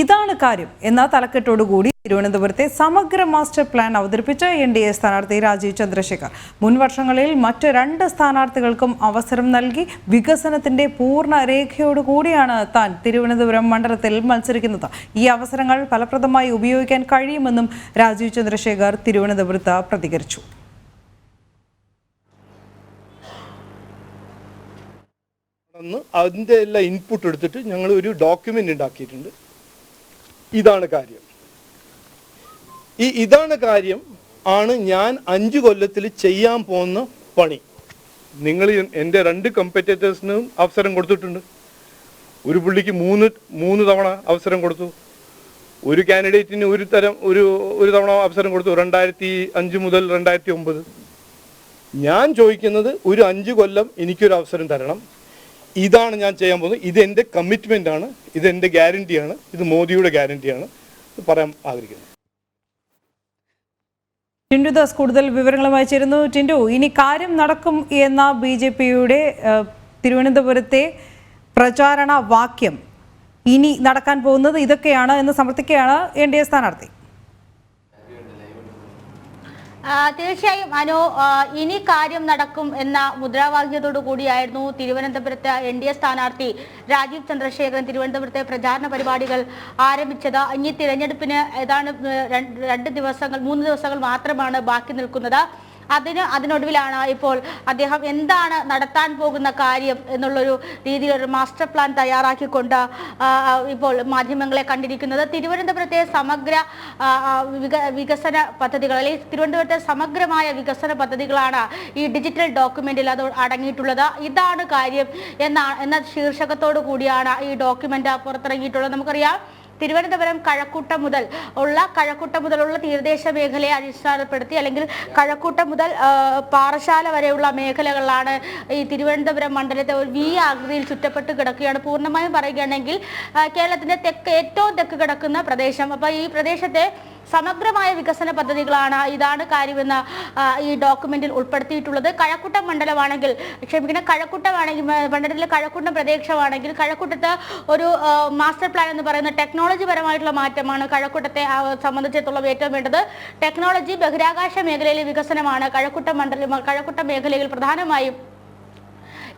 ഇതാണ് കാര്യം. എന്ന തലക്കെട്ടോടുകൂടി തിരുവനന്തപുരത്തെ സമഗ്ര മാസ്റ്റർ പ്ലാൻ അവതരിപ്പിച്ച എൻ ഡി എ സ്ഥാനാർത്ഥി രാജീവ് ചന്ദ്രശേഖർ. മുൻ വർഷങ്ങളിൽ മറ്റ് രണ്ട് സ്ഥാനാർത്ഥികൾക്കും അവസരം നൽകി വികസനത്തിന്റെ പൂർണ രേഖയോടുകൂടിയാണ് താൻ തിരുവനന്തപുരം മണ്ഡലത്തിൽ മത്സരിക്കുന്നത്. ഈ അവസരങ്ങൾ ഫലപ്രദമായി ഉപയോഗിക്കാൻ കഴിയുമെന്നും രാജീവ് ചന്ദ്രശേഖർ തിരുവനന്തപുരത്ത് പ്രതികരിച്ചു. അതിന്റെ എല്ലാ ഇൻപുട്ട് എടുത്തിട്ട് ഞങ്ങൾ ഒരു ഡോക്യുമെന്റ് ഉണ്ടാക്കിയിട്ടുണ്ട്. ഇതാണ് കാര്യം. ഈ ഇതാണ് കാര്യം ആണ് ഞാൻ അഞ്ചു കൊല്ലത്തിൽ ചെയ്യാൻ പോകുന്ന പണി. നിങ്ങൾ എന്റെ രണ്ട് കമ്പറ്റേറ്റേഴ്സിനും അവസരം കൊടുത്തിട്ടുണ്ട്. ഒരു പുള്ളിക്ക് മൂന്ന് മൂന്ന് തവണ അവസരം കൊടുത്തു. ഒരു കാൻഡിഡേറ്റിന് ഒരു തരം ഒരു ഒരു തവണ അവസരം കൊടുത്തു. രണ്ടായിരത്തി അഞ്ച് മുതൽ രണ്ടായിരത്തി ഒമ്പത്. ഞാൻ ചോദിക്കുന്നത് ഒരു അഞ്ച് കൊല്ലം എനിക്കൊരു അവസരം തരണം. ഇതാണ് ഞാൻ ചെയ്യാൻ പോകുന്നത്. ഇത് എന്റെ കമ്മിറ്റ്മെന്റ് ആണ്. ഇത് ഗ്യാരണ്ടിയാണ് ഇത് മോദിയുടെ ഗ്യാരണ്ടിയാണ് പറയാൻ ആഗ്രഹിക്കുന്നത് ടിൻഡു ദാസ് കൂടുതൽ വിവരങ്ങളുമായി ചേരുന്നു. ടിൻഡു ഇനി കാര്യം നടക്കും എന്ന ബി ജെ പിയുടെ തിരുവനന്തപുരത്തെ പ്രചാരണ വാക്യം ഇനി നടക്കാൻ പോകുന്നത് ഇതൊക്കെയാണ് എന്ന് സമർത്ഥിക്കുകയാണ് എൻ ഡി എ സ്ഥാനാർത്ഥി. തീർച്ചയായും അനു ഇനി കാര്യം നടക്കും എന്ന മുദ്രാവാക്യത്തോടു കൂടിയായിരുന്നു തിരുവനന്തപുരത്ത് എൻ ഡി എ സ്ഥാനാർത്ഥി രാജീവ് ചന്ദ്രശേഖരൻ തിരുവനന്തപുരത്തെ പ്രചാരണ പരിപാടികൾ ആരംഭിച്ചത്. ഇനി തിരഞ്ഞെടുപ്പിന് രണ്ട് രണ്ട് ദിവസങ്ങൾ മൂന്ന് ദിവസങ്ങൾ മാത്രമാണ് ബാക്കി നിൽക്കുന്നത്. അതിന് അതിനൊടുവിലാണ് ഇപ്പോൾ അദ്ദേഹം എന്താണ് നടത്താൻ പോകുന്ന കാര്യം എന്നുള്ളൊരു രീതിയിൽ ഒരു മാസ്റ്റർ പ്ലാൻ തയ്യാറാക്കിക്കൊണ്ട് ഇപ്പോൾ മാധ്യമങ്ങളെ കണ്ടിരിക്കുന്നത്. തിരുവനന്തപുരത്തെ സമഗ്ര വികസന പദ്ധതികൾ അല്ലെങ്കിൽ തിരുവനന്തപുരത്തെ സമഗ്രമായ വികസന പദ്ധതികളാണ് ഈ ഡിജിറ്റൽ ഡോക്യുമെന്റിൽ അത് അടങ്ങിയിട്ടുള്ളത്. ഇതാണ് കാര്യം എന്ന എന്ന ശീർഷകത്തോടു കൂടിയാണ് ഈ ഡോക്യുമെന്റ് പുറത്തിറങ്ങിയിട്ടുള്ളത്. നമുക്കറിയാം തിരുവനന്തപുരം കഴക്കൂട്ടം മുതൽ ഉള്ള കഴക്കൂട്ടം മുതലുള്ള തീരദേശ മേഖലയെ അടിസ്ഥാനപ്പെടുത്തി അല്ലെങ്കിൽ കഴക്കൂട്ടം മുതൽ പാറശാല വരെയുള്ള മേഖലകളിലാണ് ഈ തിരുവനന്തപുരം മണ്ഡലത്തെ ഒരു വി ആകൃതിയിൽ ചുറ്റപ്പെട്ട് കിടക്കുകയാണ്. പൂർണമായും പറയുകയാണെങ്കിൽ കേരളത്തിന്റെ തെക്ക് ഏറ്റവും തെക്ക് കിടക്കുന്ന പ്രദേശം. അപ്പൊ ഈ പ്രദേശത്തെ സമഗ്രമായ വികസന പദ്ധതികളാണ് ഇതാണ് കാര്യമെന്ന് ഈ ഡോക്യുമെന്റിൽ ഉൾപ്പെടുത്തിയിട്ടുള്ളത്. കഴക്കൂട്ടം മണ്ഡലമാണെങ്കിൽ ക്ഷമിക്കണം കഴക്കൂട്ടമാണെങ്കിൽ മണ്ഡലത്തിലെ കഴക്കൂട്ടം പ്രദേശമാണെങ്കിൽ കഴക്കൂട്ടത്ത് ഒരു മാസ്റ്റർ പ്ലാൻ എന്ന് പറയുന്ന ടെക്നോളജി പരമായിട്ടുള്ള മാറ്റമാണ് കഴക്കൂട്ടത്തെ സംബന്ധിച്ചിടത്തോളം ഏറ്റവും വേണ്ടത്. ടെക്നോളജി ബഹിരാകാശ മേഖലയിലെ വികസനമാണ്. കഴക്കൂട്ടം മണ്ഡലം കഴക്കൂട്ടം മേഖലയിൽ പ്രധാനമായും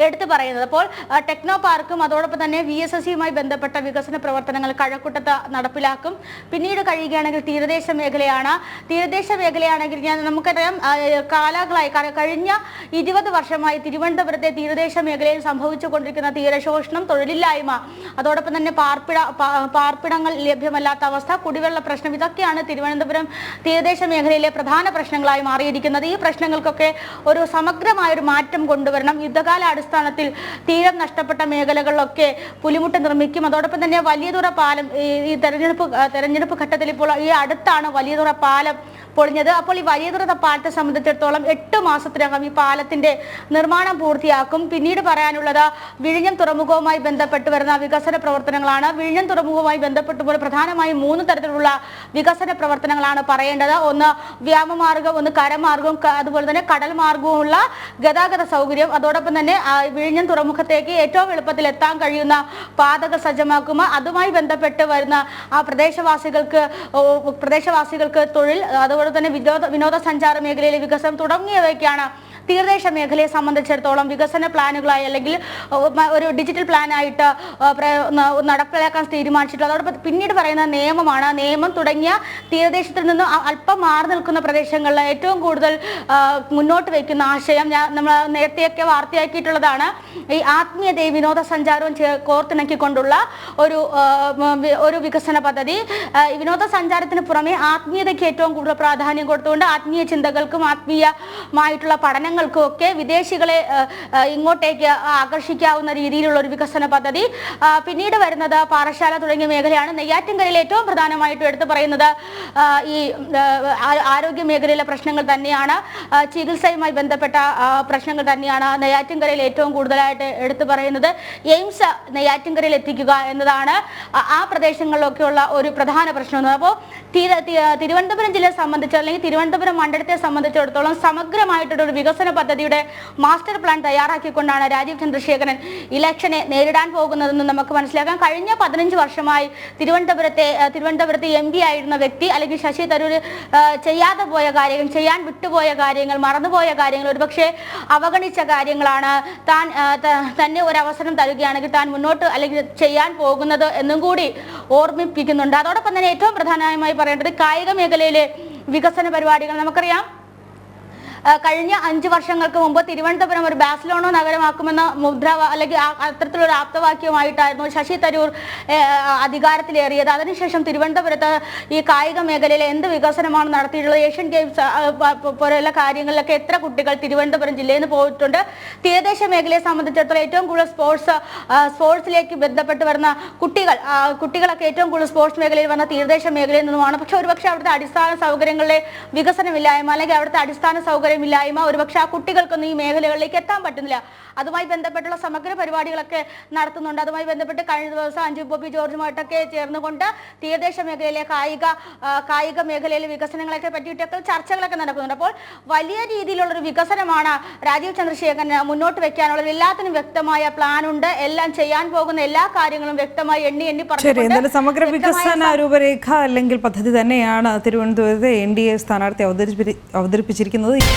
എടുത്തു പറയുന്നത്. അപ്പോൾ ടെക്നോ പാർക്കും അതോടൊപ്പം തന്നെ വി എസ് എസ് സിയുമായി ബന്ധപ്പെട്ട വികസന പ്രവർത്തനങ്ങൾ കഴക്കൂട്ടത്ത് നടപ്പിലാക്കും. പിന്നീട് കഴിയുകയാണെങ്കിൽ തീരദേശ മേഖലയാണ്. തീരദേശ മേഖലയാണെങ്കിൽ ഞാൻ നമുക്കറിയാം കാലങ്ങളായി കഴിഞ്ഞ ഇരുപത് വർഷമായി തിരുവനന്തപുരത്തെ തീരദേശ മേഖലയിൽ സംഭവിച്ചുകൊണ്ടിരിക്കുന്ന തീരശോഷണം തൊഴിലില്ലായ്മ അതോടൊപ്പം തന്നെ പാർപ്പിട പാർപ്പിടങ്ങൾ ലഭ്യമല്ലാത്ത അവസ്ഥ കുടിവെള്ള പ്രശ്നം ഇതൊക്കെയാണ് തിരുവനന്തപുരം തീരദേശ മേഖലയിലെ പ്രധാന പ്രശ്നങ്ങളായി മാറിയിരിക്കുന്നത്. ഈ പ്രശ്നങ്ങൾക്കൊക്കെ ഒരു സമഗ്രമായ ഒരു മാറ്റം കൊണ്ടുവരണം. യുദ്ധകാല അടിസ്ഥാനത്തിൽ തീരം നഷ്ടപ്പെട്ട മേഖലകളിലൊക്കെ പുലിമുട്ട് നിർമ്മിക്കും. അതോടൊപ്പം തന്നെ വലിയതുറ പാലം ഈ തെരഞ്ഞെടുപ്പ് തെരഞ്ഞെടുപ്പ് ഘട്ടത്തിൽ ഇപ്പോൾ ഈ അടുത്താണ് വലിയതുറ പാലം പൊളിഞ്ഞത്. അപ്പോൾ ഈ വലിയതുറ പാലത്തെ സംബന്ധിച്ചിടത്തോളം എട്ട് മാസത്തിനകം ഈ പാലത്തിന്റെ നിർമ്മാണം പൂർത്തിയാക്കും. പിന്നീട് പറയാനുള്ളത് വിഴിഞ്ഞം തുറമുഖവുമായി ബന്ധപ്പെട്ട് വരുന്ന വികസന പ്രവർത്തനങ്ങളാണ്. വിഴിഞ്ഞം തുറമുഖവുമായി ബന്ധപ്പെട്ട് പോലെ പ്രധാനമായും മൂന്ന് തരത്തിലുള്ള വികസന പ്രവർത്തനങ്ങളാണ് പറയേണ്ടത്. ഒന്ന് വ്യാമമാർഗം ഒന്ന് കരമാർഗവും അതുപോലെ തന്നെ കടൽ മാർഗവുമുള്ള ഗതാഗത സൗകര്യം. അതോടൊപ്പം തന്നെ വിഴിഞ്ഞം തുറമുഖത്തേക്ക് ഏറ്റവും എളുപ്പത്തിൽ എത്താൻ കഴിയുന്ന പാതകൾ സജ്ജമാക്കുക. അതുമായി ബന്ധപ്പെട്ട് വരുന്ന ആ പ്രദേശവാസികൾക്ക് പ്രദേശവാസികൾക്ക് തൊഴിൽ അതുപോലെ തന്നെ വിനോദ വിനോദസഞ്ചാര മേഖലയിലെ വികസനം തുടങ്ങിയവയ്ക്കാണ് തീരദേശ മേഖലയെ സംബന്ധിച്ചിടത്തോളം വികസന പ്ലാനുകളായി അല്ലെങ്കിൽ ഒരു ഡിജിറ്റൽ പ്ലാനായിട്ട് നടപ്പിലാക്കാൻ തീരുമാനിച്ചിട്ടുള്ളത്. അതോടൊപ്പം പിന്നീട് പറയുന്ന നിയമമാണ്. നിയമം തുടങ്ങിയ തീരദേശത്തിൽ നിന്ന് അല്പം മാറി നിൽക്കുന്ന പ്രദേശങ്ങളിൽ ഏറ്റവും കൂടുതൽ മുന്നോട്ട് വയ്ക്കുന്ന ആശയം ഞാൻ നമ്മൾ നേരത്തെയൊക്കെ വാർത്തയാക്കിയിട്ടുള്ളതാണ്. ഈ ആത്മീയതയും വിനോദസഞ്ചാരവും കോർത്തിണക്കിക്കൊണ്ടുള്ള ഒരു ഒരു വികസന പദ്ധതി. വിനോദസഞ്ചാരത്തിന് പുറമെ ആത്മീയതയ്ക്ക് ഏറ്റവും കൂടുതൽ പ്രാധാന്യം കൊടുത്തുകൊണ്ട് ആത്മീയ ചിന്തകൾക്കും ആത്മീയമായിട്ടുള്ള പഠനങ്ങൾക്കും ഒക്കെ വിദേശികളെ ഇങ്ങോട്ടേക്ക് ആകർഷിക്കാവുന്ന രീതിയിലുള്ള ഒരു വികസന പദ്ധതി പിന്നീട് വരുന്നത് പാറശാല തുടങ്ങിയ മേഖലയാണ്. നെയ്യാറ്റിൻകരയിൽ ഏറ്റവും പ്രധാനമായിട്ടും എടുത്തു പറയുന്നത് ഈ ആരോഗ്യ മേഖലയിലെ പ്രശ്നങ്ങൾ തന്നെയാണ്. ചികിത്സയുമായി ബന്ധപ്പെട്ട പ്രശ്നങ്ങൾ തന്നെയാണ് നെയ്യാറ്റിൻകരയിൽ ഏറ്റവും കൂടുതലായിട്ട് എടുത്തു പറയുന്നത്. എയിംസ് നെയ്യാറ്റിൻകരയിൽ എത്തിക്കുക എന്നതാണ് ആ- പ്രദേശങ്ങളിലൊക്കെയുള്ള ഒരു പ്രധാന പ്രശ്നം അപ്പോൾ തിരുവനന്തപുരം ജില്ലയെ സംബന്ധിച്ച് അല്ലെങ്കിൽ തിരുവനന്തപുരം മണ്ഡലത്തെ സംബന്ധിച്ചിടത്തോളം സമഗ്രമായിട്ടുള്ള ഒരു വികസന പദ്ധതിയുടെ മാസ്റ്റർ പ്ലാൻ തയ്യാറാക്കിക്കൊണ്ടാണ് രാജീവ് ചന്ദ്രശേഖരൻ ഇലക്ഷനെ നേരിടാൻ പോകുന്നതെന്ന് നമുക്ക് മനസ്സിലാക്കാം. കഴിഞ്ഞ പതിനഞ്ച് വർഷമായി തിരുവനന്തപുരത്തെ തിരുവനന്തപുരത്തെ എം പി ആയിരുന്ന വ്യക്തി അല്ലെങ്കിൽ ശശി തരൂർ ചെയ്യാതെ പോയ കാര്യങ്ങൾ ചെയ്യാൻ വിട്ടുപോയ കാര്യങ്ങൾ മറന്നുപോയ കാര്യങ്ങൾ ഒരുപക്ഷെ അവഗണിച്ച കാര്യങ്ങളാണ് താൻ തന്നെ ഒരു അവസരം തരികയാണെങ്കിൽ താൻ മുന്നോട്ട് അല്ലെങ്കിൽ ചെയ്യാൻ പോകുന്നത് എന്നും കൂടി ഓർമ്മിപ്പിക്കുന്നുണ്ട്. അതോടൊപ്പം തന്നെ ഏറ്റവും പ്രധാനമായി പറയേണ്ടത് കായിക മേഖലയിലെ വികസന പരിപാടികൾ നമുക്കറിയാം. കഴിഞ്ഞ അഞ്ച് വർഷങ്ങൾക്ക് മുമ്പ് തിരുവനന്തപുരം ഒരു ബാസിലോണോ നഗരമാക്കുമെന്ന മുദ്ര അല്ലെങ്കിൽ അത്തരത്തിലൊരു ആപ്തവാക്യമായിട്ടായിരുന്നു ശശി തരൂർ അധികാരത്തിലേറിയത്. അതിനുശേഷം തിരുവനന്തപുരത്ത് ഈ കായിക മേഖലയിൽ എന്ത് വികസനമാണ് നടത്തിയിട്ടുള്ളത്? ഏഷ്യൻ ഗെയിംസ് പോലെയുള്ള കാര്യങ്ങളിലൊക്കെ എത്ര കുട്ടികൾ തിരുവനന്തപുരം ജില്ലയിൽ നിന്ന് പോയിട്ടുണ്ട്? തീരദേശ മേഖലയെ സംബന്ധിച്ചിടത്തോളം ഏറ്റവും കൂടുതൽ സ്പോർട്സ് സ്പോർട്സിലേക്ക് ബന്ധപ്പെട്ട് വരുന്ന കുട്ടികൾ കുട്ടികളൊക്കെ ഏറ്റവും കൂടുതൽ സ്പോർട്സ് മേഖലയിൽ വന്ന തീരദേശ മേഖലയിൽ നിന്നുമാണ്. പക്ഷെ ഒരുപക്ഷെ അവിടുത്തെ അടിസ്ഥാന സൗകര്യങ്ങളിലെ വികസനമില്ലായ്മ അല്ലെങ്കിൽ അവിടുത്തെ അടിസ്ഥാന സൗകര്യമില്ലായ്മ ഒരുപക്ഷെ ആ കുട്ടികൾക്കൊന്നും ഈ മേഖലകളിലേക്ക് എത്താൻ പറ്റുന്നില്ല. അതുമായി ബന്ധപ്പെട്ടുള്ള സമഗ്ര പരിപാടികളൊക്കെ നടത്തുന്നുണ്ട്. അതുമായി ബന്ധപ്പെട്ട് കഴിഞ്ഞ ദിവസം അഞ്ജു ബോബി ജോർജുമായിട്ടൊക്കെ ചേർന്നുകൊണ്ട് തീരദേശ മേഖലയിലെ കായിക കായിക മേഖലയിലെ വികസനങ്ങളൊക്കെ പറ്റിയിട്ടൊക്കെ ചർച്ചകളൊക്കെ നടക്കുന്നുണ്ട്. അപ്പോൾ വലിയ രീതിയിലുള്ള ഒരു വികസനമാണ് രാജീവ് ചന്ദ്രശേഖരന് മുന്നോട്ട് വെക്കാനുള്ള എല്ലാത്തിനും വ്യക്തമായ പ്ലാൻ ഉണ്ട് എല്ലാം ചെയ്യാൻ പോകുന്ന എല്ലാ കാര്യങ്ങളും വ്യക്തമായി എണ്ണി എണ്ണി പറഞ്ഞു സമഗ്ര വികസന രൂപരേഖ അല്ലെങ്കിൽ പദ്ധതി തന്നെയാണ് തിരുവനന്തപുരത്ത് എൻ ഡി എ സ്ഥാനാർത്ഥി അവതരിപ്പി അവതരിപ്പിച്ചിരിക്കുന്നത്.